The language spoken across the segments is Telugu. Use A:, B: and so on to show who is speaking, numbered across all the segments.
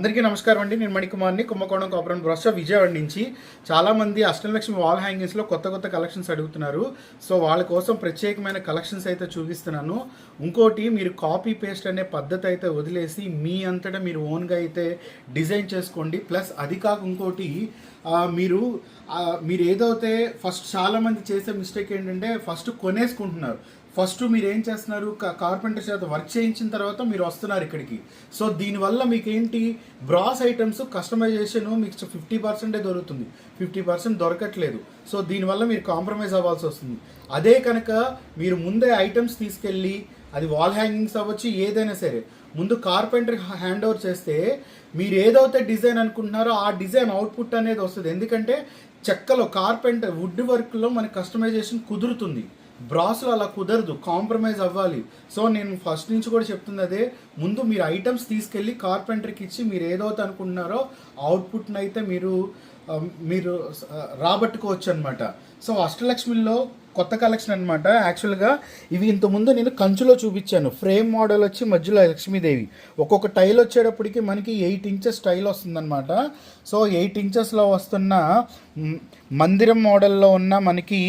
A: అందరికీ నమస్కారం అండి. నేను మణికుమార్ని. కుంభకోణం కాపురం బ్రష్ విజయవాడ నుంచి చాలామంది అష్టలక్ష్మి వాల్ హ్యాంగింగ్స్లో కొత్త కొత్త కలెక్షన్స్ అడుగుతున్నారు. సో వాళ్ళ కోసం ప్రత్యేకమైన కలెక్షన్స్ అయితే చూపిస్తున్నాను. ఇంకోటి మీరు కాపీ పేస్ట్ అనే పద్ధతి అయితే వదిలేసి మీ అంతటా మీరు ఓన్గా అయితే డిజైన్ చేసుకోండి. ప్లస్ అది కాక ఇంకోటి మీరు మీరు ఏదైతే ఫస్ట్ చాలామంది చేసే మిస్టేక్ ఏంటంటే ఫస్ట్ కొనేసుకుంటున్నారు. ఫస్ట్ మీరు ఏం చేస్తున్నారు? కార్పెంటర్ చేత వర్క్ చేయించిన తర్వాత మీరు వస్తున్నారు ఇక్కడికి. సో దీనివల్ల మీకు ఏంటి బ్రాస్ ఐటమ్స్ కస్టమైజేషన్ మీకు ఫిఫ్టీ పర్సెంటే దొరుకుతుంది. ఫిఫ్టీ పర్సెంట్ దొరకట్లేదు. సో దీనివల్ల మీరు కాంప్రమైజ్ అవ్వాల్సి వస్తుంది. అదే కనుక మీరు ముందే ఐటమ్స్ తీసుకెళ్ళి అది వాల్ హ్యాంగింగ్స్ అవ్వచ్చు ఏదైనా సరే. ముందు కార్పెంటర్ హ్యాండ్ ఓవర్ చేస్తే మీరు ఏదైతే డిజైన్ అనుకుంటున్నారో ఆ డిజైన్ అవుట్పుట్ అనేది వస్తుంది. ఎందుకంటే చెక్కలో కార్పెంటర్ వుడ్ వర్క్లో మనకి కస్టమైజేషన్ కుదురుతుంది. బ్రాస్లో అలా కుదరదు కాంప్రమైజ్ అవ్వాలి. సో నేను ఫస్ట్ నుంచి కూడా చెప్తుంది అదే ముందు మీరు ఐటమ్స్ తీసుకెళ్ళి కార్పెంటర్కి ఇచ్చి మీరు ఏదైతే అనుకుంటున్నారో అవుట్పుట్ని అయితే మీరు మీరు రాబట్టుకోవచ్చు అనమాట సో అష్టలక్ష్మిలో కొత్త కలెక్షన్ అనమాట యాక్చువల్గా ఇవి ఇంతకుముందు నేను కంచులో చూపించాను. ఫ్రేమ్ మోడల్ వచ్చి మధ్యలో లక్ష్మీదేవి. ఒక్కొక్క టైల్ వచ్చేటప్పటికి మనకి ఎయిట్ ఇంచెస్ టైల్ వస్తుందన్నమాట. సో ఎయిట్ ఇంచెస్లో వస్తున్న మందిరం మోడల్లో ఉన్న మనకి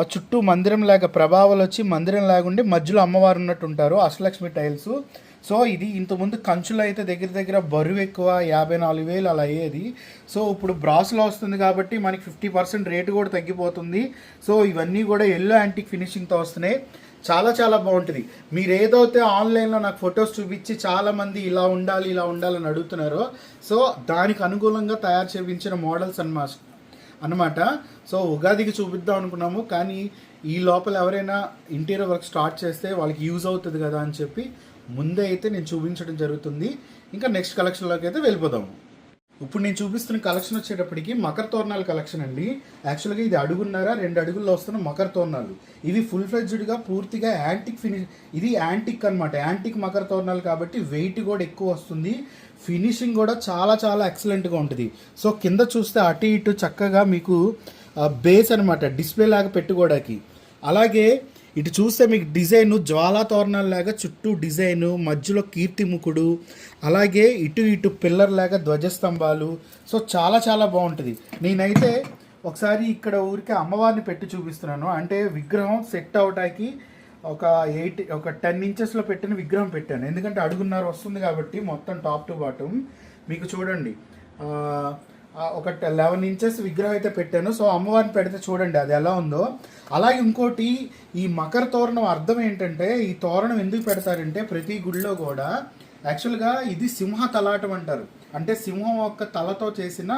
A: చుట్టూ మందిరం లాగా ప్రభావాలు వచ్చి మందిరం లాగా ఉండి మధ్యలో అమ్మవారు ఉన్నట్టు ఉంటారు. అష్టలక్ష్మి టైల్స్ సో ఇది ఇంతకుముందు కంచులో అయితే దగ్గర దగ్గర బరువు ఎక్కువ యాభై నాలుగు వేలు అలా అయ్యేది. సో ఇప్పుడు బ్రాస్లో వస్తుంది కాబట్టి మనకి ఫిఫ్టీ పర్సెంట్ రేటు కూడా తగ్గిపోతుంది. సో ఇవన్నీ కూడా ఎల్లో యాంటిక్ ఫినిషింగ్తో వస్తున్నాయి. చాలా చాలా బాగుంటుంది. మీరు ఏదైతే ఆన్లైన్లో నాకు ఫొటోస్ చూపించి చాలామంది ఇలా ఉండాలి ఇలా ఉండాలని అడుగుతున్నారో సో దానికి అనుకూలంగా తయారు చేయించిన మోడల్స్ అన్నమాట. అనమాట సో ఉగాదికి చూపిద్దాం అనుకున్నాము కానీ ఈ లోపల ఎవరైనా ఇంటీరియర్ వర్క్ స్టార్ట్ చేస్తే వాళ్ళకి యూజ్ అవుతుంది కదా అని చెప్పి ముందే అయితే నేను చూపించడం జరుగుతుంది. ఇంకా నెక్స్ట్ కలెక్షన్లోకి అయితే వెళ్ళిపోదాము ఇప్పుడు నేను చూపిస్తున్న కలెక్షన్ వచ్చేటప్పటికి మకర తోరణాల కలెక్షన్ అండి. యాక్చువల్గా ఇది అడుగున్నారా రెండు అడుగుల్లో వస్తున్న మకర తోరణాలు. ఇవి ఫుల్ ఫ్లెడ్జ్డ్గా పూర్తిగా యాంటిక్ ఫినిష్ ఇది యాంటిక్ అనమాట యాంటిక్ మకర తోరణాలు కాబట్టి వెయిట్ కూడా ఎక్కువ వస్తుంది. ఫినిషింగ్ కూడా చాలా చాలా ఎక్సలెంట్గా ఉంటుంది. సో కింద చూస్తే అటు ఇటు చక్కగా మీకు బేస్ అనమాట డిస్ప్లే లాగా పెట్టుకోవడానికి. అలాగే ఇటు చూస్తే మీకు డిజైన్ జ్వాలా తోరణాల లాగా చుట్టూ డిజైన్ మధ్యలో కీర్తిముఖుడు అలాగే ఇటు ఇటు పిల్లర్ లాగా ధ్వజస్తంభాలు. సో చాలా చాలా బాగుంటుంది. నేనైతే ఒకసారి ఇక్కడ ఊరికే అమ్మవారిని పెట్టి చూపిస్తున్నాను. అంటే విగ్రహం సెట్ అవటానికి ఒక ఎయిట్ ఒక టెన్ ఇంచెస్లో పెట్టిన విగ్రహం పెట్టాను. ఎందుకంటే అడుగున్నర వస్తుంది కాబట్టి మొత్తం టాప్ టు బాటమ్. మీకు చూడండి. ఒక లెవెన్ ఇంచెస్ విగ్రహం అయితే పెట్టాను. సో అమ్మవారిని పెడితే చూడండి అది ఎలా ఉందో. అలాగే ఇంకోటి ఈ మకర తోరణం అర్థం ఏంటంటే ఈ తోరణం ఎందుకు పెడతారంటే ప్రతి గుడిలో కూడా యాక్చువల్గా ఇది సింహ తలాటం అంటారు. అంటే సింహం యొక్క తలతో చేసిన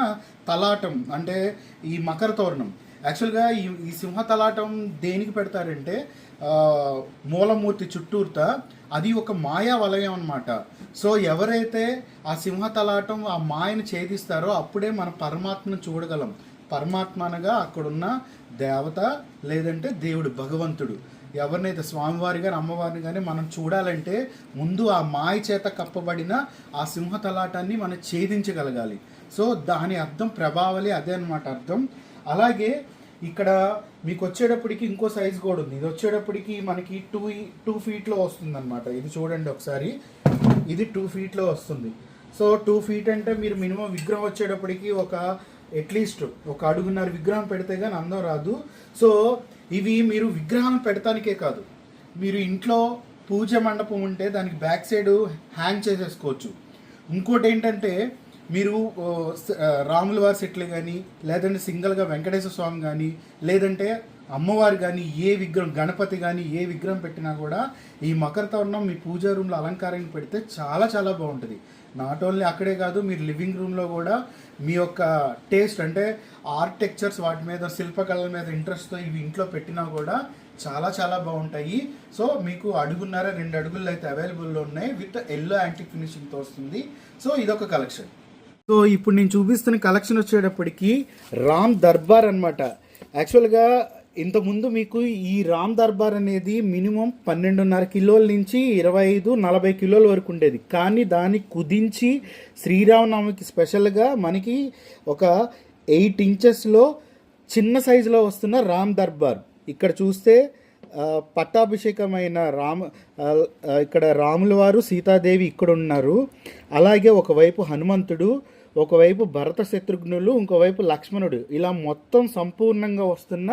A: తలాటం అంటే ఈ మకర తోరణం. యాక్చువల్గా ఈ ఈ సింహ తలాటం దేనికి పెడతారంటే మూలమూర్తి చుట్టూర్త అది ఒక మాయా వలయం అనమాట సో ఎవరైతే ఆ సింహ తలాటం ఆ మాయను ఛేదిస్తారో అప్పుడే మన పరమాత్మను చూడగలం. పరమాత్మ అనగా అక్కడున్న దేవత లేదంటే దేవుడు భగవంతుడు. ఎవరినైతే స్వామివారి గారు అమ్మవారిని కానీ మనం చూడాలంటే ముందు ఆ మాయ చేత కప్పబడిన ఆ సింహ తలాటాన్ని మనం ఛేదించగలగాలి. సో దాని అర్థం ప్రభావలి అదే అనమాట అర్థం. అలాగే ఇక్కడ మీకు వచ్చేటప్పటికి ఇంకో సైజ్ కూడా ఉంది. ఇది వచ్చేటప్పటికి మనకి టూ టూ ఫీట్లో వస్తుంది అనమాట ఇది చూడండి ఒకసారి. ఇది టూ ఫీట్లో వస్తుంది. సో టూ ఫీట్ అంటే మీరు మినిమం విగ్రహం వచ్చేటప్పటికి ఒక అట్లీస్ట్ ఒక అడుగున్నర విగ్రహం పెడితే కానీ అందం రాదు. సో ఇవి మీరు విగ్రహం పెడతానికే కాదు. మీరు ఇంట్లో పూజ మండపం ఉంటే దానికి బ్యాక్ సైడ్ హ్యాంగ్ చేసేసుకోవచ్చు. ఇంకోటి ఏంటంటే మీరు రాముల వారి సెట్లు కానీ లేదంటే సింగిల్గా వెంకటేశ్వర స్వామి కానీ లేదంటే అమ్మవారు కానీ ఏ విగ్రహం గణపతి కానీ ఏ విగ్రహం పెట్టినా కూడా ఈ మకర తోరణం మీ పూజా రూమ్లో అలంకారానికి పెడితే చాలా చాలా బాగుంటుంది. నాట్ ఓన్లీ అక్కడే కాదు మీరు లివింగ్ రూమ్లో కూడా మీ యొక్క టేస్ట్ అంటే ఆర్కిటెక్చర్స్ వాటి మీద శిల్పకళల మీద ఇంట్రెస్ట్తో ఇవి ఇంట్లో పెట్టినా కూడా చాలా చాలా బాగుంటాయి. సో మీకు అడుగున్నర రెండు అడుగుల్లో అయితే అవైలబుల్లో ఉన్నాయి. విత్ ఎల్లో యాంటిక్ ఫినిషింగ్తో వస్తుంది. సో ఇదొక కలెక్షన్. సో ఇప్పుడు నేను చూపిస్తున్న కలెక్షన్ వచ్చేటప్పటికి రామ్ దర్బార్ అనమాట యాక్చువల్గా ఇంతకుముందు మీకు ఈ రామ్ దర్బార్ అనేది మినిమం పన్నెండున్నర కిలోల నుంచి ఇరవై ఐదు నలభై కిలోల వరకు ఉండేది. కానీ దాన్ని కుదించి శ్రీరామనవమికి స్పెషల్గా మనకి ఒక ఎయిట్ ఇంచెస్లో చిన్న సైజులో వస్తున్న రామ్ దర్బార్. ఇక్కడ చూస్తే పట్టాభిషేకమైన రామ ఇక్కడ రాముల వారు సీతాదేవి ఇక్కడ ఉన్నారు అలాగే ఒకవైపు హనుమంతుడు ఒకవైపు భరత శత్రుఘ్నులు ఇంకోవైపు లక్ష్మణుడు. ఇలా మొత్తం సంపూర్ణంగా వస్తున్న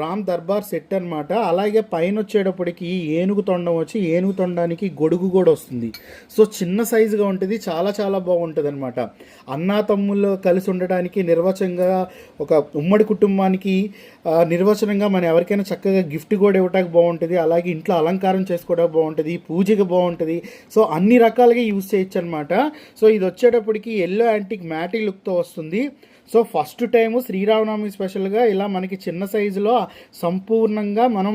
A: రామ్ దర్బార్ సెట్ అనమాట అలాగే పైన వచ్చేటప్పటికి ఏనుగు తొండం వచ్చి ఏనుగు తొండానికి గొడుగు కూడా వస్తుంది. సో చిన్న సైజుగా ఉంటుంది చాలా చాలా బాగుంటుంది అనమాట అన్నా తమ్ముళ్ళు కలిసి ఉండడానికి నిర్వచనంగా ఒక ఉమ్మడి కుటుంబానికి నిర్వచనంగా మనం ఎవరికైనా చక్కగా గిఫ్ట్ కూడా ఇవ్వడానికి బాగుంటుంది. అలాగే ఇంట్లో అలంకారం చేసుకోవడానికి బాగుంటుంది పూజకి బాగుంటుంది. సో అన్ని రకాలుగా యూజ్ చేయొచ్చు అనమాట సో ఇది వచ్చేటప్పటికి ఎల్లో యాంటిక్ మ్యాటీ లుక్తో వస్తుంది. సో ఫస్ట్ టైం శ్రీరామనవమి స్పెషల్గా ఇలా మనకి చిన్న సైజులో సంపూర్ణంగా మనం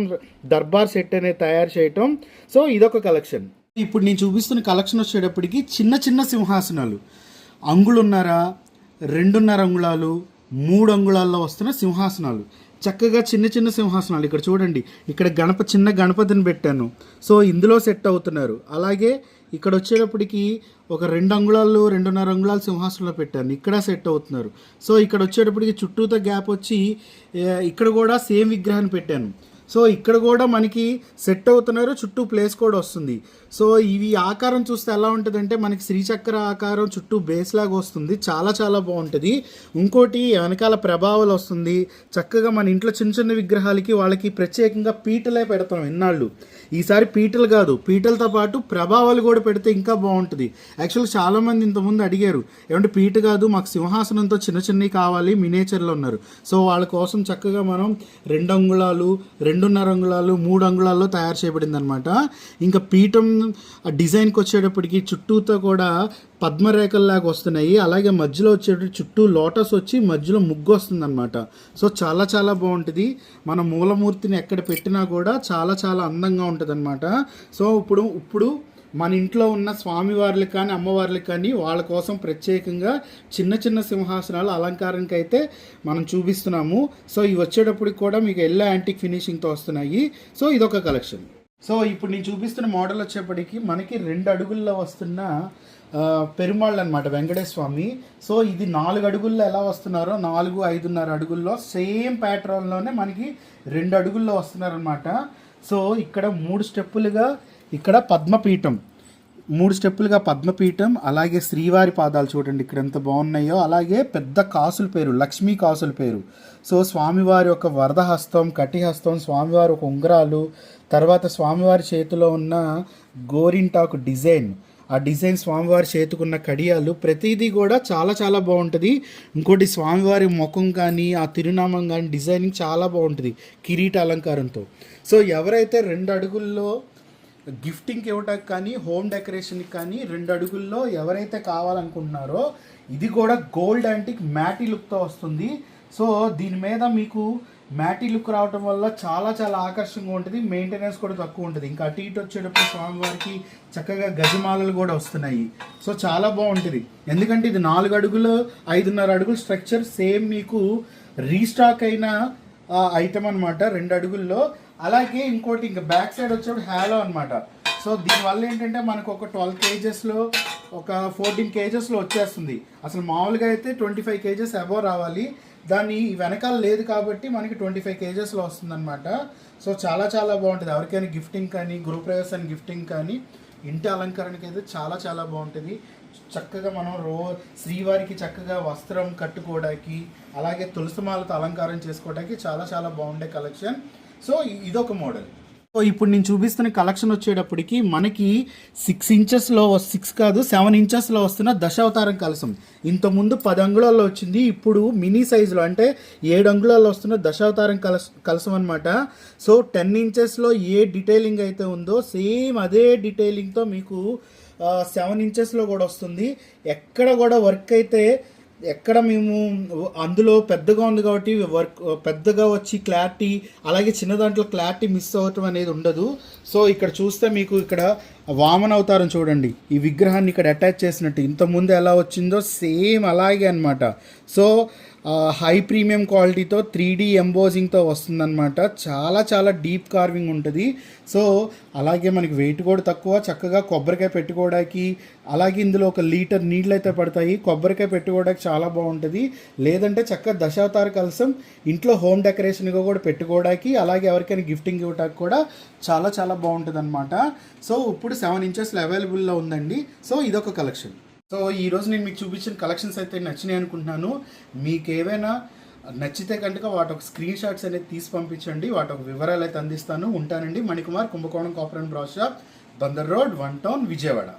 A: దర్బార్ సెట్ అనేది తయారు చేయటం. సో ఇదొక కలెక్షన్. ఇప్పుడు నేను చూపిస్తున్న కలెక్షన్ వచ్చేటప్పటికి చిన్న చిన్న సింహాసనాలు. అంగుళున్నర రెండున్నర అంగుళాలు మూడు అంగుళాల్లో వస్తున్న సింహాసనాలు. చక్కగా చిన్న చిన్న సింహాసనాలు. ఇక్కడ చూడండి ఇక్కడ గణప చిన్న గణపతిని పెట్టాను. సో ఇందులో సెట్ అవుతున్నారు. అలాగే ఇక్కడ వచ్చేటప్పటికి ఒక రెండు అంగుళాలు రెండున్నర అంగుళాలు సింహాసనంలో పెట్టాను ఇక్కడ సెట్ అవుతున్నారు. సో ఇక్కడ వచ్చేటప్పటికి చుట్టూతో గ్యాప్ వచ్చి ఇక్కడ కూడా సేమ్ విగ్రహాన్ని పెట్టాను. సో ఇక్కడ కూడా మనకి సెట్ అవుతున్నారు. చుట్టూ ప్లేస్ కూడా వస్తుంది. సో ఇవి ఆకారం చూస్తే ఎలా ఉంటుందంటే మనకి శ్రీచక్ర ఆకారం చుట్టూ బేస్ లాగా వస్తుంది. చాలా చాలా బాగుంటుంది. ఇంకోటి వెనకాల ప్రభావాలు వస్తుంది. చక్కగా మన ఇంట్లో చిన్న చిన్న విగ్రహాలకి వాళ్ళకి ప్రత్యేకంగా పీటలే పెడతాం ఎన్నాళ్ళు. ఈసారి పీటలు కాదు పీటలతో పాటు ప్రభావాలు కూడా పెడితే ఇంకా బాగుంటుంది. యాక్చువల్ చాలామంది ఇంతకుముందు అడిగారు ఏమంటే పీట కాదు మాకు సింహాసనంతో చిన్న చిన్నవి కావాలి మినేచర్లో ఉన్నారు సో వాళ్ళ కోసం చక్కగా మనం రెండు అంగుళాలు రెండున్నర అంగుళాలు మూడు అంగుళాల్లో తయారు చేయబడింది అనమాట ఇంకా పీఠం డిజైన్కి వచ్చేటప్పటికి చుట్టూతో కూడా పద్మరేఖల్లాగా వస్తున్నాయి. అలాగే మధ్యలో వచ్చేటప్పుడు చుట్టూ లోటస్ వచ్చి మధ్యలో ముగ్గు వస్తుంది అనమాట సో చాలా చాలా బాగుంటుంది. మన మూలమూర్తిని ఎక్కడ పెట్టినా కూడా చాలా చాలా అందంగా ఉంటుంది అనమాట సో ఇప్పుడు ఇప్పుడు మన ఇంట్లో ఉన్న స్వామివార్లకు కానీ అమ్మవార్లకు కానీ వాళ్ళ కోసం ప్రత్యేకంగా చిన్న చిన్న సింహాసనాలు అలంకారానికి అయితే మనం చూపిస్తున్నాము. సో ఇవి వచ్చేటప్పటికి కూడా మీకు ఎల్లో యాంటిక్ ఫినిషింగ్తో వస్తున్నాయి. సో ఇదొక కలెక్షన్. సో ఇప్పుడు నేను చూపిస్తున్న మోడల్ వచ్చేప్పటికి మనకి రెండు అడుగుల్లో వస్తున్న పెరుమాళ్ళు అనమాట వెంకటేశ్వర సో ఇది నాలుగు అడుగుల్లో ఎలా వస్తున్నారో నాలుగు ఐదున్నర అడుగుల్లో సేమ్ ప్యాటర్న్లోనే మనకి రెండు అడుగుల్లో వస్తున్నారనమాట. సో ఇక్కడ మూడు స్టెప్పులుగా ఇక్కడ పద్మపీఠం. మూడు స్టెప్పులుగా పద్మపీఠం అలాగే శ్రీవారి పాదాలు చూడండి ఇక్కడ ఎంత బాగున్నాయో అలాగే పెద్ద కాసుల పేరు లక్ష్మీ కాసుల పేరు. సో స్వామివారి ఒక వరదహస్తం కటిహస్తం స్వామివారి ఒక ఉంగరాలు తర్వాత స్వామివారి చేతిలో ఉన్న గోరింటాకు డిజైన్. ఆ డిజైన్ స్వామివారి చేతుకున్న కడియాలు ప్రతిదీ కూడా చాలా చాలా బాగుంటుంది. ఇంకోటి స్వామివారి ముఖం కానీ ఆ తిరునామం కానీ డిజైనింగ్ చాలా బాగుంటుంది కిరీట అలంకారంతో సో ఎవరైతే రెండు అడుగుల్లో గిఫ్టింగ్కి ఇవ్వటానికి కానీ హోమ్ డెకరేషన్కి కానీ రెండు అడుగుల్లో ఎవరైతే కావాలనుకుంటున్నారో ఇది కూడా గోల్డ్ యాంటిక్ మ్యాటీ లుక్తో వస్తుంది. సో దీని మీద మీకు మ్యాటీ లుక్ రావటం వల్ల చాలా చాలా ఆకర్షణగా ఉంటుంది. మెయింటెనెన్స్ కూడా తక్కువ ఉంటుంది. ఇంకా అటు ఇటు వచ్చేటప్పుడు స్వామివారికి చక్కగా గజమాలలు కూడా వస్తున్నాయి. సో చాలా బాగుంటుంది. ఎందుకంటే ఇది నాలుగు అడుగులు ఐదున్నర అడుగుల స్ట్రక్చర్ సేమ్ మీకు రీస్టాక్ అయిన ఐటమ్ అనమాట రెండు అడుగుల్లో అలాగే ఇంకోటి ఇంకా బ్యాక్ సైడ్ వచ్చేప్పుడు హ్యాలో అనమాట సో దీనివల్ల ఏంటంటే మనకు ఒక ట్వెల్వ్ కేజెస్లో ఒక ఫోర్టీన్ కేజెస్లో వచ్చేస్తుంది. అసలు మామూలుగా అయితే ట్వంటీ ఫైవ్ కేజెస్ అబోవ్ రావాలి. దాన్ని వెనకాల లేదు కాబట్టి మనకి ట్వంటీ ఫైవ్ కేజెస్లో వస్తుంది అనమాట సో చాలా చాలా బాగుంటుంది. ఎవరికైనా గిఫ్టింగ్ కానీ గృహప్రవేశానికి గిఫ్టింగ్ కానీ ఇంటి అలంకరణకి అయితే చాలా చాలా బాగుంటుంది. చక్కగా మనం రో శ్రీవారికి చక్కగా వస్త్రం కట్టుకోవడానికి అలాగే తులసిమాలతో అలంకారం చేసుకోవడానికి చాలా చాలా బాగుండే కలెక్షన్ సో ఇదొక మోడల్. సో ఇప్పుడు నేను చూపిస్తున్న కలెక్షన్ వచ్చేటప్పటికి మనకి సిక్స్ ఇంచెస్లో సిక్స్ కాదు సెవెన్ ఇంచెస్లో వస్తున్న దశావతారం కలసం ఇంతకుముందు పది అంగుళాల్లో వచ్చింది ఇప్పుడు మినీ సైజులో అంటే ఏడు అంగుళాల్లో వస్తున్న దశావతారం కలస కలసం అనమాట సో టెన్ ఇంచెస్లో ఏ డీటెయిలింగ్ అయితే ఉందో సేమ్ అదే డీటెయిలింగ్తో మీకు సెవెన్ ఇంచెస్లో కూడా వస్తుంది. ఎక్కడ కూడా వర్క్ అయితే ఎక్కడ మేము అందులో పెద్దగా ఉంది కాబట్టి వర్క్ పెద్దగా వచ్చి క్లారిటీ అలాగే చిన్న దాంట్లో క్లారిటీ మిస్ అవ్వటం అనేది ఉండదు. సో ఇక్కడ చూస్తే మీకు ఇక్కడ వామన్ అవతారం చూడండి. ఈ విగ్రహాన్ని ఇక్కడ అటాచ్ చేసినట్టు ఇంతకుముందు ఎలా వచ్చిందో సేమ్ అలాగే అనమాట సో హై ప్రీమియం క్వాలిటీతో త్రీ డీ ఎంబోజింగ్తో వస్తుందన్నమాట. చాలా చాలా డీప్ కార్వింగ్ ఉంటుంది. సో అలాగే మనకి వెయిట్ కూడా తక్కువ. చక్కగా కొబ్బరికాయ పెట్టుకోవడానికి అలాగే ఇందులో ఒక లీటర్ నీళ్ళు అయితే పడతాయి. కొబ్బరికాయ పెట్టుకోవడానికి చాలా బాగుంటుంది. లేదంటే చక్కగా దశావతార కలసం ఇంట్లో హోమ్ డెకరేషన్గా కూడా పెట్టుకోవడానికి అలాగే ఎవరికైనా గిఫ్టింగ్ ఇవ్వడానికి కూడా చాలా చాలా బాగుంటుంది అనమాట సో ఇప్పుడు సెవెన్ ఇంచెస్లో అవైలబుల్లో ఉందండి. సో ఇదొక కలెక్షన్ సో ఈరోజు నేను మీకు చూపించిన కలెక్షన్స్ అయితే నచ్చినాయి అనుకుంటున్నాను. మీకు ఏవైనా నచ్చితే కనుక వాటి ఒక స్క్రీన్ షాట్స్ అనేది తీసి పంపించండి. వాటి ఒక వివరాలు అయితే అందిస్తాను. ఉంటానండి. Manikumar Kumbakonam corporate brass shop Bandar road one town Vijayawada.